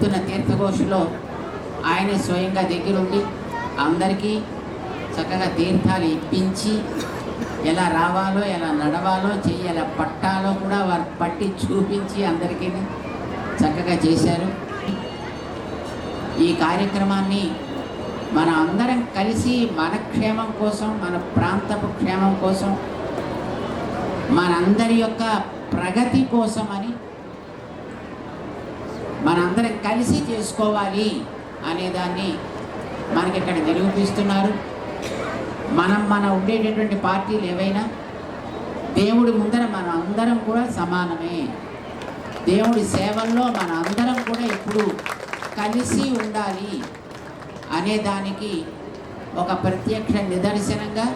జరుగుతున్న తీర్థఘోషలో ఆయన స్వయంగా దగ్గరుండి అందరికీ చక్కగా తీర్థాలు ఇప్పించి ఎలా రావాలో ఎలా నడవాలో చెయ్యి ఎలా పట్టాలో కూడా వారు పట్టి చూపించి అందరికీ చక్కగా చేశారు. ఈ కార్యక్రమాన్ని మన అందరం కలిసి మన క్షేమం కోసం మన ప్రాంతపు క్షేమం కోసం మనందరి యొక్క ప్రగతి కోసమని మనందరం కలిసి చేసుకోవాలి అనేదాన్ని మనకి ఇక్కడ నిరూపిస్తున్నారు? మనం మన ఉండేటటువంటి పార్టీలు ఏవైనా దేవుడి ముందర మనం అందరం కూడా సమానమే. దేవుడి సేవల్లో మన అందరం కూడా ఎప్పుడు కలిసి ఉండాలి అనే దానికి ఒక ప్రత్యక్ష నిదర్శనంగా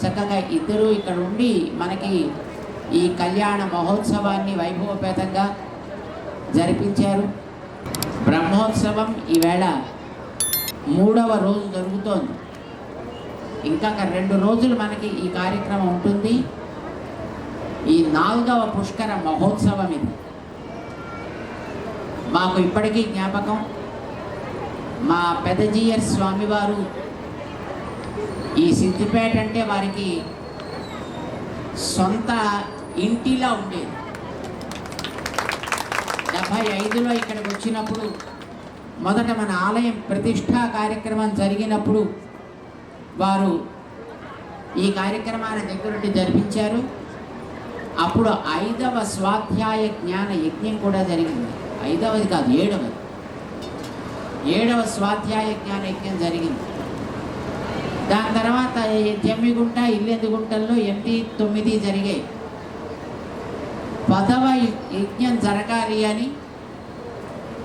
చక్కగా ఇద్దరు ఇక్కడ ఉండి మనకి ఈ కళ్యాణ మహోత్సవాన్ని వైభవపేతంగా జరిపించారు. బ్రహ్మోత్సవం ఈవేళ మూడవ రోజు జరుగుతోంది. ఇంకా రెండు రోజులు మనకి ఈ కార్యక్రమం ఉంటుంది. ఈ నాలుగవ పుష్కర మహోత్సవం ఇది. మాకు ఇప్పటికీ జ్ఞాపకం మా పెదజీయర్ స్వామివారు ఈ సిద్దిపేట అంటే వారికి సొంత ఇంటిలా ఉండేది. డెబ్బై ఐదులో ఇక్కడికి వచ్చినప్పుడు మొదట మన ఆలయం ప్రతిష్టా కార్యక్రమం జరిగినప్పుడు వారు ఈ కార్యక్రమాన్ని దగ్గరుండి జరిపించారు. అప్పుడు ఐదవ స్వాధ్యాయ జ్ఞాన యజ్ఞం కూడా జరిగింది. ఐదవది కాదు ఏడవది. ఏడవ స్వాధ్యాయ జ్ఞాన యజ్ఞం జరిగింది. దాని తర్వాత జమ్మిగుంట ఇల్లెందుగుంటల్లో ఎనిమిది తొమ్మిది జరిగాయి. పదవ యజ్ఞం జరగాలి అని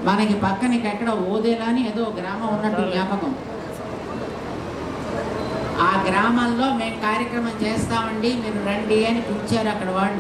మనకి పక్కన ఎక్కడ ఓదేలా అని ఏదో గ్రామం ఉన్నట్టు జ్ఞాపకం. ఆ గ్రామంలో మేము కార్యక్రమం చేస్తామండి మీరు రండి అని పిలిచారు అక్కడ వాళ్ళు.